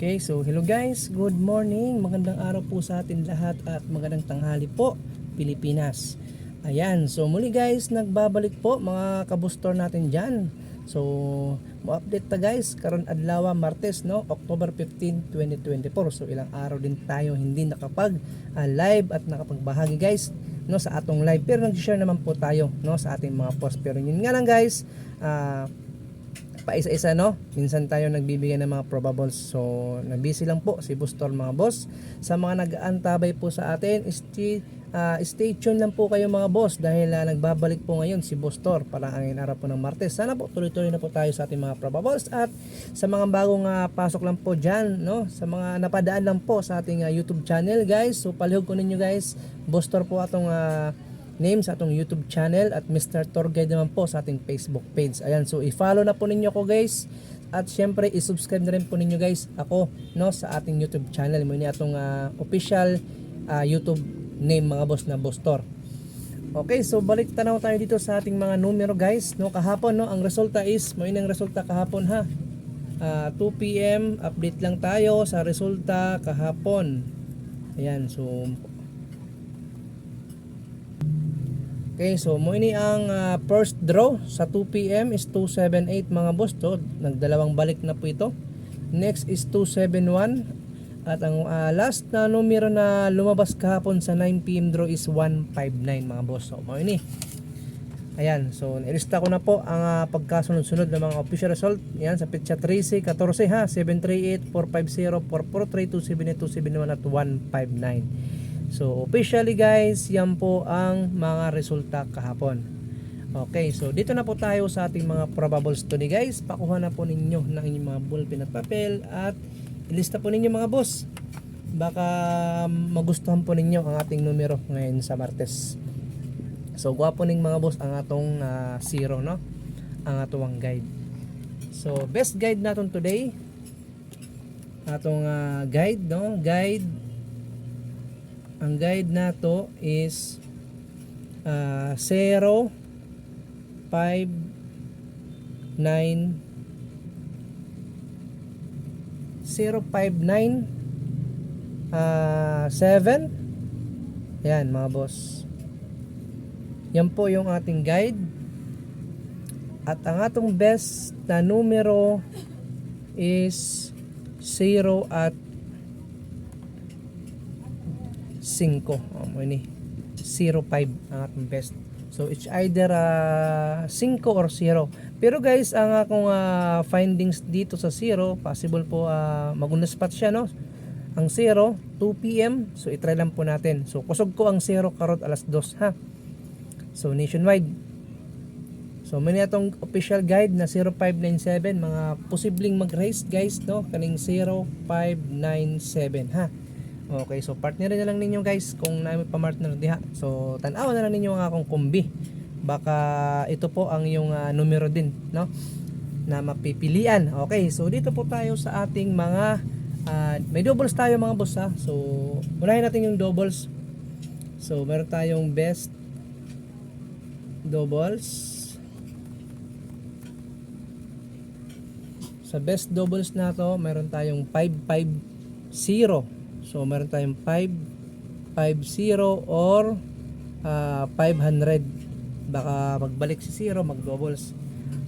Okay, so hello guys, good morning. Magandang araw po sa atin lahat at magandang tanghali po, Pilipinas. Ayan, so muli guys, nagbabalik po mga kabustor natin dyan. So, mo-update ta guys, karon adlaw Martes, no? October 15, 2024. So, ilang araw din tayo hindi nakapag ah, live at nakapagbahagi guys no sa atong live pero nag-share naman po tayo no sa ating mga post pero yun nga lang guys ah paisa-isa no? Minsan tayo nagbibigay ng mga probables. So nabisi lang po si Bustor mga boss. Sa mga nag-aantabay po sa atin stay, ah, stay tuned lang po kayo mga boss dahil ah, nagbabalik po ngayon si Bustor para ang araw po ng Martes. Sana po tuloy-tuloy na po tayo sa ating mga probables at sa mga bagong ah, pasok lang po dyan no? Sa mga napadaan lang po sa ating ah, YouTube channel guys. So palihog ko ninyo guys. Bustor po atong ah, name sa atong YouTube channel at Mr. Guide naman po sa ating Facebook page. Ayan, so i-follow na po ninyo ko guys. At syempre, i-subscribe na rin po ninyo guys ako no sa ating YouTube channel. Mo ni atong ah, official ah, YouTube name mga boss na Boss Tor. Okay, so balik tanaw tayo dito sa ating mga numero guys. No, kahapon no, ang resulta is mo ang resulta kahapon ha. Ah, 2 PM update lang tayo sa resulta kahapon. Ayan, so Okay, so mo ini ang ah, first draw sa 2 PM is 278 mga boss to. Nagdalawang balik na po ito. Next is 271 at ang ah, last na numero na lumabas kahapon sa 9 PM draw is 159 mga boss. So mo ini. Ayan, so nilista ko na po ang ah, pagkasunod-sunod ng mga official result. Yan sa petsa 13, 14 ha, 738, 450, 443, 272, 271 at 159. So officially guys, yan po ang mga resulta kahapon. Okay, so dito na po tayo sa ating mga probables today guys. Pakuha na po ninyo ng inyong mga ballpen at papel at ilista po ninyo mga boss. Baka magustuhan po ninyo ang ating numero ngayon sa Martes. So gwapo ning mga boss ang atong ah, zero no. Ang atong guide. So best guide naton today atong ah, guide no, guide ang guide nato is uh, 0 5 9 059 uh, 7 yan mga boss. Yan po yung ating guide. At ang atong best na numero is 0 at 5 oh, mo ni 05 ang atong best. So it's either uh, 5 or 0 pero guys ang akong ah, findings dito sa 0 possible po uh, magunas spot siya no? Ang 0 2 pm so itry lang po natin. So kusog ko ang 0 karot alas 2 ha? So nationwide. So mani atong official guide na 0597 mga posibleng mag-race guys no? Kaning 0597 ha. Okay, so partner na lang ninyo guys kung namin pa-partner diha. So tan-aw na lang ninyo ang akong kombi. Baka ito po ang yung ah, numero din, no? Na mapipilian. Okay, so dito po tayo sa ating mga ah, may doubles tayo mga boss ha. So unahin natin yung doubles. So meron tayong best doubles. Sa best doubles na to, meron tayong 550. So meron tayong 550 or ah, 500. Baka magbalik si 0, mag-doubles.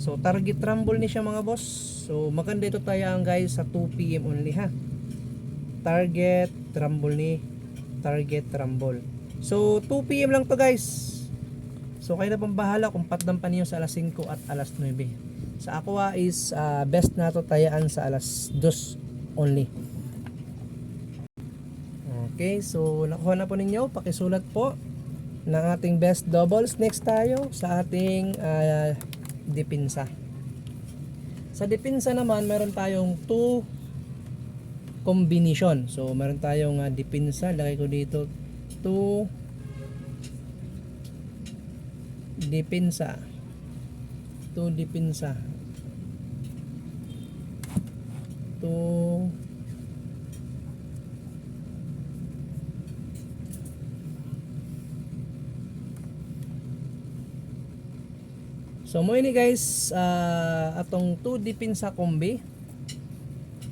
So target rumble ni siya mga boss. So maganda ito tayo ang guys sa 2 PM only ha. Target rumble ni target rumble. So 2 PM lang to guys. So kayo na pang bahala kung patdampan niyo sa alas 5 at alas 9. Sa Aqua is ah, best na to tayaan sa alas 2 only. Okay, so nakuha na po ninyo, pakisulat po ng ating best doubles. Next tayo sa ating ah, dipinsa. Sa dipinsa naman, meron tayong 2 combination. So, meron tayong ah, dipinsa. Lagay ko dito 2 dipinsa. 2 dipinsa. 2 So mo ini guys, ah, atong 2 dipin sa kombi.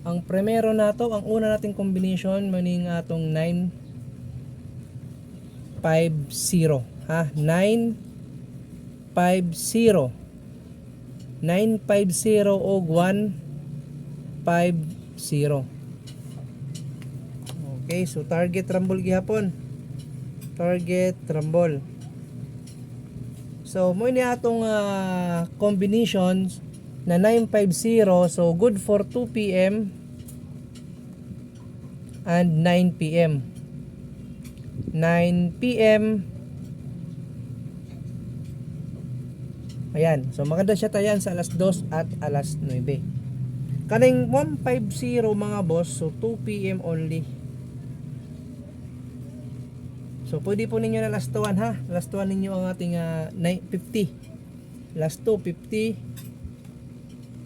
ang primero nato, ang una nating combination maning atong 9 950 ha? 950 950 og 150 okay so target rumble gihapon. Target rumble so mo ni atong ah, combinations na 950 so good for 2 p.m. and 9 p.m. 9 p.m. Ayan. So maganda siya tayan sa alas 2 at alas 9. Kaning 150 mga boss, so 2 p.m. only. So pwede po ninyo na last 1 ha. Last 1 ninyo ang ating ah, 9 50. Last 2 50.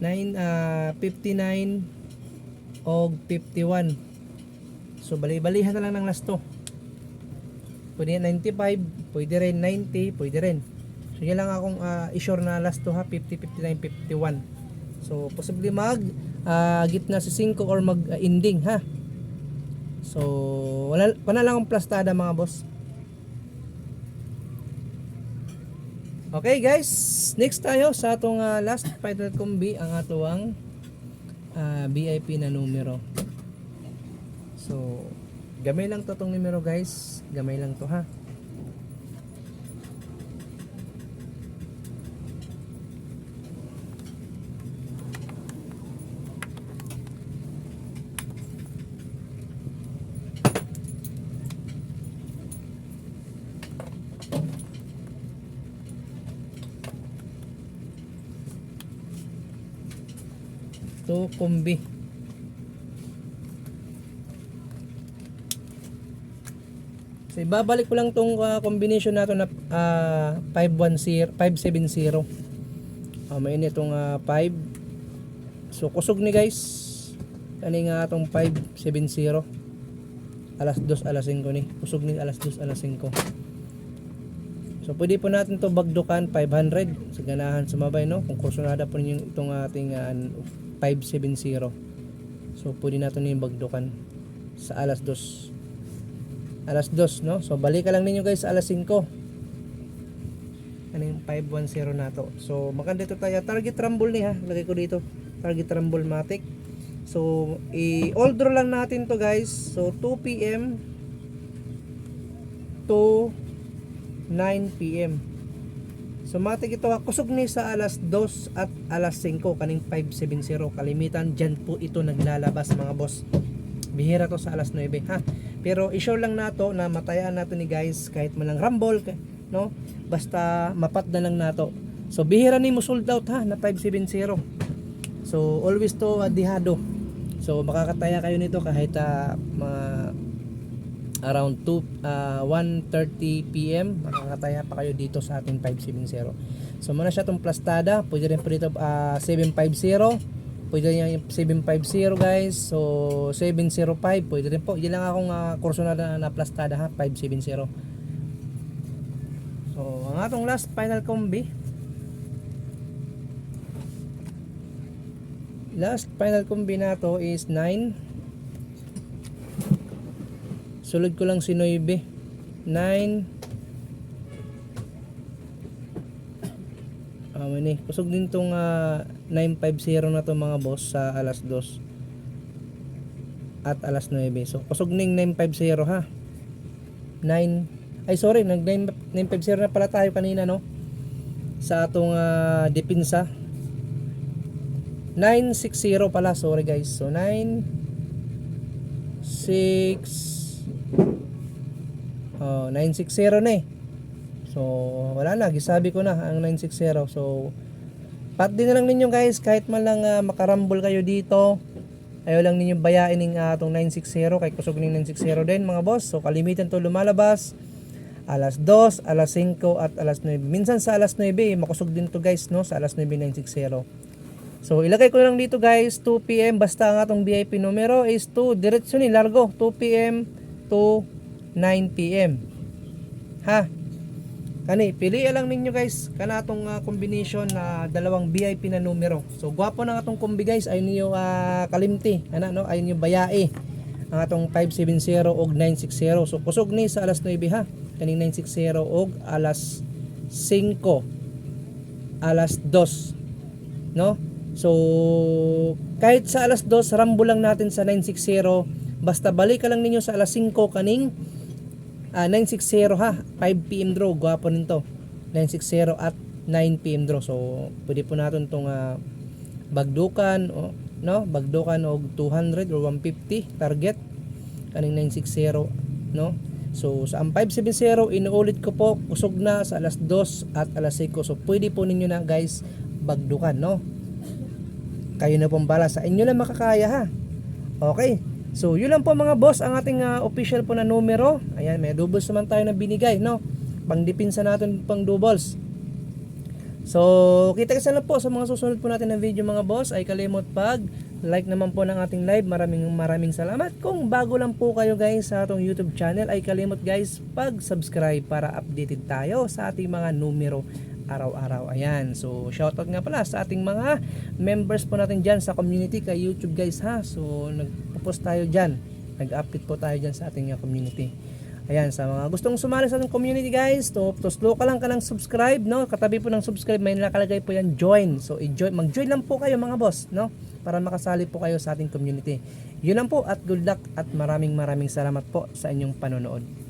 9 ah 59 og 51. So bali-balihan na lang ng last 2. Pwede 95, pwede rin 90, pwede rin. So yan lang akong uh, i-sure na last to ha, 50, 59, 51. So possibly mag ah, gitna si 5 or mag ah, ending ha. So wala, wala lang akong plastada mga boss. Okay guys, next tayo sa atong ah, last final combi ang atuang ah, VIP na numero. So gamay lang to tong numero guys, gamay lang to ha. To kombi. So ibabalik ko lang tong ah, combination nato na ah, 510 570. Ah, may ini itong 5. So kusog ni guys. Kani nga atong 570. Alas 2 alas 5 ni. Kusog ni alas 2 alas 5. So pwede po natin to bagdukan 500 sa ganahan sumabay no kung kursunada po ninyo itong ating ah, 570. So pwede natin yung bagdukan sa alas 2. Alas 2 no. So balikan lang ninyo guys alas 5. Ano yung 510 na to. So maganda ito tayo. Target rumble ni ha. Lagay ko dito. Target rumble matic. So i-all lang natin to guys. So 2 p.m. to 9 matik ito ha, kusog ni sa alas 2 at alas 5 kaning 570 kalimitan dyan po ito naglalabas mga boss. Bihira to sa alas 9 ha. Pero i-show lang nato na matayaan nato ni guys kahit man lang rumble no. Basta mapat na lang nato. So bihira ni mo sold out ha na 570. So always to adihado. So makakataya kayo nito kahit ah, mga around 2 uh, 1:30 PM makakataya pa kayo dito sa ating 570. So muna siya tong plastada, pwede rin po dito ah, 750. Pwede rin yung 750 guys. So 705 pwede rin po. Yan lang akong uh, kurso na, na plastada ha, 570. So ang atong last final combi Last final combi na to is 9 Sulod ko lang si 9. 9. Ah, mani. Kusog din tong ah, 950 na to mga boss sa alas 2. At alas 9. So, kusog ning 950 ha. 9. Ay, sorry. Nag 950 na pala tayo kanina, no? Sa atong ah, depensa. 960 pala. Sorry, guys. So, 9 6 Oh, 960 na eh. So, wala na. Gisabi ko na ang 960. So, pat din na lang ninyo guys. Kahit man lang ah, makarambol kayo dito. Ayaw lang ninyo bayain ng uh, itong 960. Kay kusog ng 960 din mga boss. So, kalimitan to lumalabas. Alas 2, alas 5, at alas 9. Minsan sa alas 9, eh, makusog din to guys, no? Sa alas 9, 960. So, ilagay ko lang dito guys, 2 p.m. Basta ang atong VIP numero is 2. Diretso ni Largo. 2 p.m. to 9 p.m. Ha? Kani, pili lang ninyo guys kana atong ah, combination na dalawang VIP na numero. So gwapo na atong kombi guys ay niyo ah, kalimti, ana no, ay niyo bayae. Ang atong 570 og 960. So kusog ni sa alas 9 ha. Kaning 960 og alas 5 alas 2 no so kahit sa alas 2 rambo lang natin sa 960 basta balik ka lang ninyo sa alas 5 kaning ah, 960 ha 5pm draw gwapo nito. 960 at 9pm draw. So pwede po natin tong ah, bagdukan o no bagdukan og 200 or 150 target kaning 960 no? So sa ang 570 inuulit ko po kusog na sa alas 2 at alas 5 so pwede po ninyo na guys bagdukan no? Kayo na pong bala. Sa inyo lang makakaya ha? Okay so yun lang po mga boss ang ating ah, official po na numero. Ayan may doubles naman tayo na binigay no? Pang dipinsa natin pang doubles. So, kita kasi lang po sa mga susunod po natin na video mga boss. Ay kalimot pag like naman po ng ating live. Maraming maraming salamat. Kung bago lang po kayo guys sa atong YouTube channel ay kalimot guys pag subscribe para updated tayo sa ating mga numero araw-araw. Ayan. So, shoutout nga pala sa ating mga members po natin dyan sa community kay YouTube guys ha. So, nagpo-post tayo dyan. Nag-update po tayo dyan sa ating community. Ayan, sa mga gustong sumali sa ating community guys, to, to slow ka lang ka ng subscribe, no? Katabi po ng subscribe, may nakalagay po yan, join. So, i-join, mag-join lang po kayo mga boss, no? Para makasali po kayo sa ating community. Yun lang po at good luck at maraming maraming salamat po sa inyong panonood.